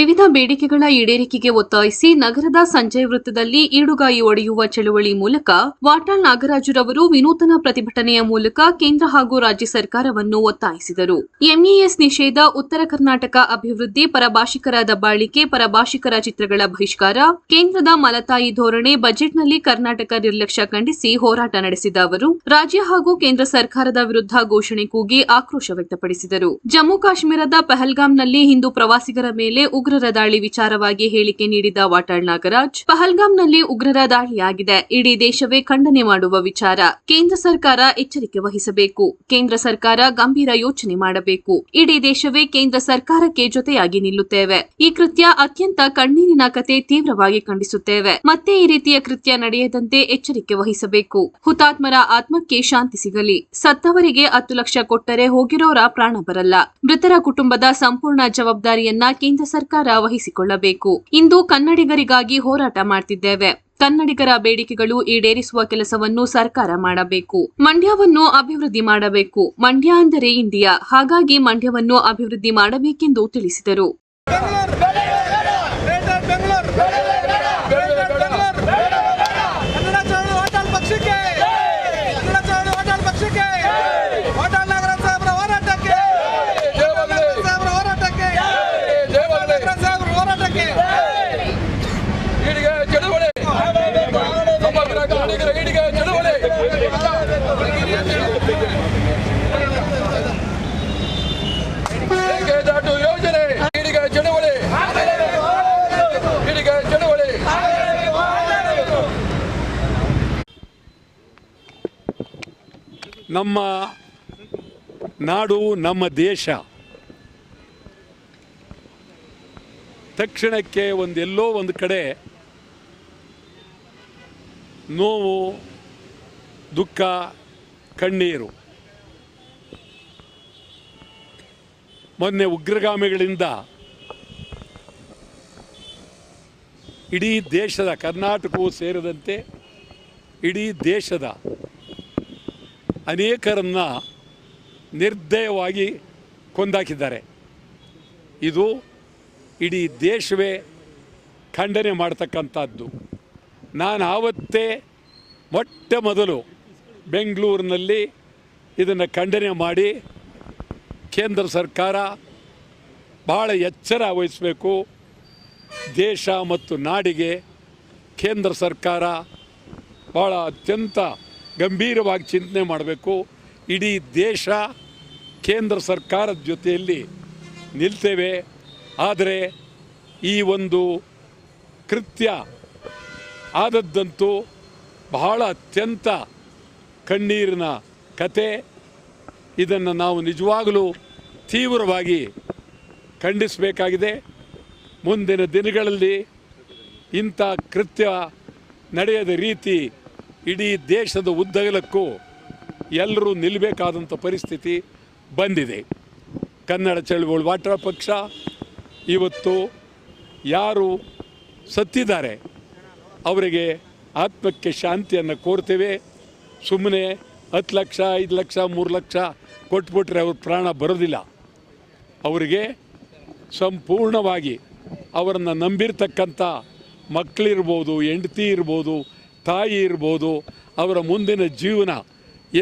ವಿವಿಧ ಬೇಡಿಕೆಗಳ ಈಡೇರಿಕೆಗೆ ಒತ್ತಾಯಿಸಿ ನಗರದ ಸಂಜಯ್ ವೃತ್ತದಲ್ಲಿ ಈಡುಗಾಯಿ ಒಡೆಯುವ ಚಳುವಳಿ ಮೂಲಕ ವಾಟಾಳ್ ನಾಗರಾಜುರವರು ವಿನೂತನ ಪ್ರತಿಭಟನೆಯ ಮೂಲಕ ಕೇಂದ್ರ ಹಾಗೂ ರಾಜ್ಯ ಸರ್ಕಾರವನ್ನು ಒತ್ತಾಯಿಸಿದರು. ಎಂಇಎಸ್ ನಿಷೇಧ, ಉತ್ತರ ಕರ್ನಾಟಕ ಅಭಿವೃದ್ಧಿ, ಪರಭಾಷಿಕರ ದಬ್ಬಾಳಿಕೆ, ಪರಭಾಷಿಕರ ಚಿತ್ರಗಳ ಬಹಿಷ್ಕಾರ, ಕೇಂದ್ರದ ಮಲತಾಯಿ ಧೋರಣೆ, ಬಜೆಟ್ನಲ್ಲಿ ಕರ್ನಾಟಕ ನಿರ್ಲಕ್ಷ್ಯ ಖಂಡಿಸಿ ಹೋರಾಟ ನಡೆಸಿದ ಅವರು, ರಾಜ್ಯ ಹಾಗೂ ಕೇಂದ್ರ ಸರ್ಕಾರದ ವಿರುದ್ಧ ಘೋಷಣೆ ಕೂಗಿ ಆಕ್ರೋಶ ವ್ಯಕ್ತಪಡಿಸಿದರು. ಜಮ್ಮು ಕಾಶ್ಮೀರದ ಪಹಲ್ಗಾಮ್ನಲ್ಲಿ ಹಿಂದೂ ಪ್ರವಾಸಿಗರ ಮೇಲೆ ಉಗ್ರರ ದಾಳಿ ವಿಚಾರವಾಗಿ ಹೇಳಿಕೆ ನೀಡಿದ ವಾಟಾಳ್ ನಾಗರಾಜ್, ಪಹಲ್ಗಾಮ್ನಲ್ಲಿ ಉಗ್ರರ ದಾಳಿಯಾಗಿದೆ ಇಡೀ ದೇಶವೇ ಖಂಡನೆ ಮಾಡುವ ವಿಚಾರ. ಕೇಂದ್ರ ಸರ್ಕಾರ ಎಚ್ಚರಿಕೆ ವಹಿಸಬೇಕು. ಕೇಂದ್ರ ಸರ್ಕಾರ ಗಂಭೀರ ಯೋಚನೆ ಮಾಡಬೇಕು. ಇಡೀ ದೇಶವೇ ಕೇಂದ್ರ ಸರ್ಕಾರಕ್ಕೆ ಜೊತೆಯಾಗಿ ನಿಲ್ಲುತ್ತೇವೆ. ಈ ಕೃತ್ಯ ಅತ್ಯಂತ ಕಣ್ಣೀರಿನ ಕತೆ ತೀವ್ರವಾಗಿ ಖಂಡಿಸುತ್ತೇವೆ. ಮತ್ತೆ ಈ ರೀತಿಯ ಕೃತ್ಯ ನಡೆಯದಂತೆ ಎಚ್ಚರಿಕೆ ವಹಿಸಬೇಕು. ಹುತಾತ್ಮರ ಆತ್ಮಕ್ಕೆ ಶಾಂತಿ ಸಿಗಲಿ. ಸತ್ತವರಿಗೆ ಹತ್ತು ಲಕ್ಷ ಕೊಟ್ಟರೆ ಹೋಗಿರೋರ ಪ್ರಾಣ ಬರಲ್ಲ. ಮೃತರ ಕುಟುಂಬದ ಸಂಪೂರ್ಣ ಜವಾಬ್ದಾರಿಯನ್ನ ಕೇಂದ್ರ ಸರ್ಕಾರ ವಹಿಸಿಕೊಳ್ಳಬೇಕು ಇಂದು ಕನ್ನಡಿಗರಿಗಾಗಿ ಹೋರಾಟ ಮಾಡ್ತಿದ್ದೇವೆ. ಕನ್ನಡಿಗರ ಬೇಡಿಕೆಗಳು ಈಡೇರಿಸುವ ಕೆಲಸವನ್ನು ಸರ್ಕಾರ ಮಾಡಬೇಕು. ಮಂಡ್ಯವನ್ನು ಅಭಿವೃದ್ಧಿ ಮಾಡಬೇಕು. ಮಂಡ್ಯ ಅಂದರೆ ಇಂಡಿಯಾ. ಹಾಗಾಗಿ ಮಂಡ್ಯವನ್ನು ಅಭಿವೃದ್ಧಿ ಮಾಡಬೇಕೆಂದು ತಿಳಿಸಿದರು. ನಮ್ಮ ನಾಡು, ನಮ್ಮ ದೇಶ ತಕ್ಷಣಕ್ಕೆ ಒಂದೆಲ್ಲೋ ಒಂದು ಕಡೆ ನೋವು, ದುಃಖ, ಕಣ್ಣೀರು. ಮೊನ್ನೆ ಉಗ್ರಗಾಮಿಗಳಿಂದ ಇಡೀ ದೇಶದ, ಕರ್ನಾಟಕವೂ ಸೇರಿದಂತೆ ಇಡೀ ದೇಶದ ಅನೇಕರನ್ನ ನಿರ್ದಯವಾಗಿ ಕೊಂದಾಕಿದ್ದಾರೆ. ಇದು ಇಡೀ ದೇಶವೇ ಖಂಡನೆ ಮಾಡ್ತಕ್ಕಂಥದ್ದು. ನಾನು ಆವತ್ತೇ ಮೊಟ್ಟ ಮೊದಲು ಬೆಂಗಳೂರಿನಲ್ಲಿ ಇದನ್ನು ಖಂಡನೆ ಮಾಡಿ ಕೇಂದ್ರ ಸರ್ಕಾರ ಭಾಳ ಎಚ್ಚರ ವಹಿಸಬೇಕು. ದೇಶ ಮತ್ತು ನಾಡಿಗೆ ಕೇಂದ್ರ ಸರ್ಕಾರ ಭಾಳ ಅತ್ಯಂತ ಗಂಭೀರವಾಗಿ ಚಿಂತನೆ ಮಾಡಬೇಕು. ಇಡೀ ದೇಶ ಕೇಂದ್ರ ಸರ್ಕಾರದ ಜೊತೆಯಲ್ಲಿ ನಿಲ್ತೇವೆ. ಆದರೆ ಈ ಒಂದು ಕೃತ್ಯ ಆದದ್ದಂತೂ ಬಹಳ ಅತ್ಯಂತ ಕಣ್ಣೀರಿನ ಕತೆ. ಇದನ್ನು ನಾವು ನಿಜವಾಗಲೂ ತೀವ್ರವಾಗಿ ಖಂಡಿಸಬೇಕಾಗಿದೆ. ಮುಂದಿನ ದಿನಗಳಲ್ಲಿ ಇಂಥ ಕೃತ್ಯ ನಡೆಯದ ರೀತಿ ಇಡೀ ದೇಶದ ಉದ್ದಗಲಕ್ಕೂ ಎಲ್ಲರೂ ನಿಲ್ಲಬೇಕಾದಂಥ ಪರಿಸ್ಥಿತಿ ಬಂದಿದೆ. ಕನ್ನಡ ಚಳವಳಿ ವಾಟಾಳ ಪಕ್ಷ ಇವತ್ತು ಯಾರು ಸತ್ತಿದ್ದಾರೆ, ಅವರಿಗೆ ಆತ್ಮಕ್ಕೆ ಶಾಂತಿಯನ್ನು ಕೋರ್ತೇವೆ. ಸುಮ್ಮನೆ ಹತ್ತು ಲಕ್ಷ, ಐದು ಲಕ್ಷ, ಮೂರು ಲಕ್ಷ ಕೊಟ್ಬಿಟ್ರೆ ಅವ್ರ ಪ್ರಾಣ ಬರೋದಿಲ್ಲ. ಅವರಿಗೆ ಸಂಪೂರ್ಣವಾಗಿ ಅವರನ್ನು ನಂಬಿರ್ತಕ್ಕಂಥ ಮಕ್ಕಳಿರ್ಬೋದು ಹೆಂಡತಿ ಇರ್ಬೋದು ತಾಯಿ ಇರ್ಬೋದು, ಅವರ ಮುಂದಿನ ಜೀವನ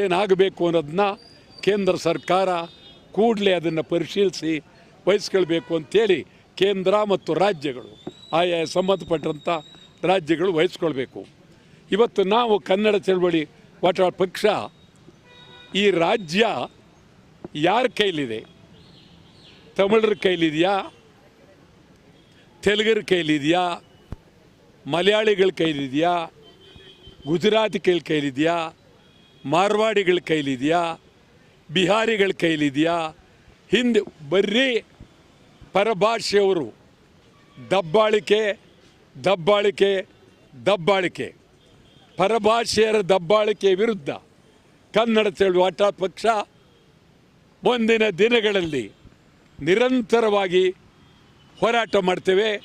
ಏನಾಗಬೇಕು ಅನ್ನೋದನ್ನ ಕೇಂದ್ರ ಸರ್ಕಾರ ಕೂಡಲೇ ಅದನ್ನು ಪರಿಶೀಲಿಸಿ ವಹಿಸ್ಕೊಳ್ಬೇಕು ಅಂತೇಳಿ ಕೇಂದ್ರ ಮತ್ತು ರಾಜ್ಯಗಳು, ಆಯಾ ಸಂಬಂಧಪಟ್ಟಂಥ ರಾಜ್ಯಗಳು ವಹಿಸ್ಕೊಳ್ಬೇಕು ಇವತ್ತು ನಾವು ಕನ್ನಡ ಚಳವಳಿ ವಾಟ ಪಕ್ಷ ಈ ರಾಜ್ಯ ಯಾರ ಕೈಲಿದೆ? ತಮಿಳರ ಕೈಲಿದೆಯಾ? ತೆಲುಗರ ಕೈಲಿದೆಯಾ? ಮಲಯಾಳಿಗಳ ಕೈಲಿದೆಯಾ? ಗುಜರಾತಿ ಕೈಲಿ ಕೈಲಿದೆಯಾ? ಮಾರ್ವಾಡಿಗಳ ಕೈಲಿದೆಯಾ? ಬಿಹಾರಿಗಳ ಕೈಲಿದೆಯಾ? ಹಿಂದೆ ಬರೀ ಪರಭಾಷೆಯವರು. ದಬ್ಬಾಳಿಕೆ ದಬ್ಬಾಳಿಕೆ ದಬ್ಬಾಳಿಕೆ. ಪರಭಾಷೆಯರ ದಬ್ಬಾಳಿಕೆ ವಿರುದ್ಧ ಕನ್ನಡ ಚಳುವಾಟ ಪಕ್ಷ ಮುಂದಿನ ದಿನಗಳಲ್ಲಿ ನಿರಂತರವಾಗಿ ಹೋರಾಟ ಮಾಡ್ತೇವೆ.